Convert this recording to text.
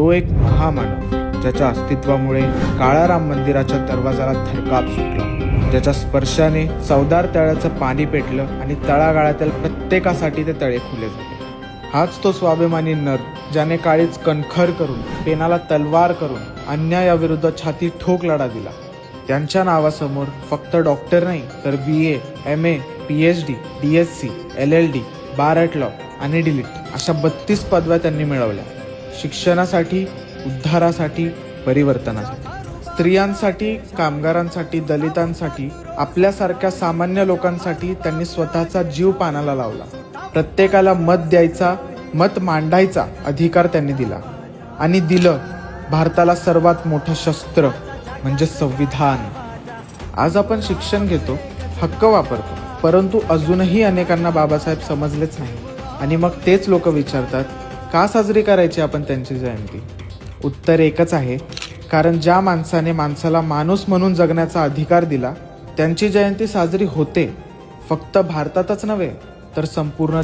तो एक महामानव ज्याच्या अस्तित्वामुळे काळाराम मंदिराच्या दरवाजाला थरकाप सुटला. ज्याच्या स्पर्शाने चवदार तळ्याचं पाणी पेटलं आणि तळागाळातील प्रत्येकासाठी ते तळे खुले झाले. हाच तो स्वाभिमानी नर ज्याने काळीच कणखर करून पेनाला तलवार करून अन्यायाविरुद्ध छाती ठोक लढा दिला. त्यांच्या नावासमोर फक्त डॉक्टर नाही तर B A M A P H D D S C L L D bar at law आणि डिलीट अशा बत्तीस पदव्या त्यांनी मिळवल्या. शिक्षणासाठी उद्धारासाठी परिवर्तनासाठी. स्त्रियांसाठी कामगारांसाठी दलितांसाठी आपल्यासारख्या सामान्य लोकांसाठी त्यांनी स्वतःचा जीव पानाला लावला. प्रत्येकाला मत द्यायचा मत मांडायचा अधिकार त्यांनी दिला. आणि दिलं भारताला सर्वात मोठं शस्त्र म्हणजे संविधान. आज आपण शिक्षण घेतो हक्क वापरतो परंतु अजूनही अनेकांना बाबासाहेब समजलेच नाही. आणि मग तेच लोक विचारतात का साजरी करायची आपण त्यांची जयंती? उत्तर एकच आहे कारण ज्या माणसाने माणसाला माणूस म्हणून जगण्याचा अधिकार दिला त्यांची जयंती साजरी होते. फक्त भारतातच नव्हे तर संपूर्ण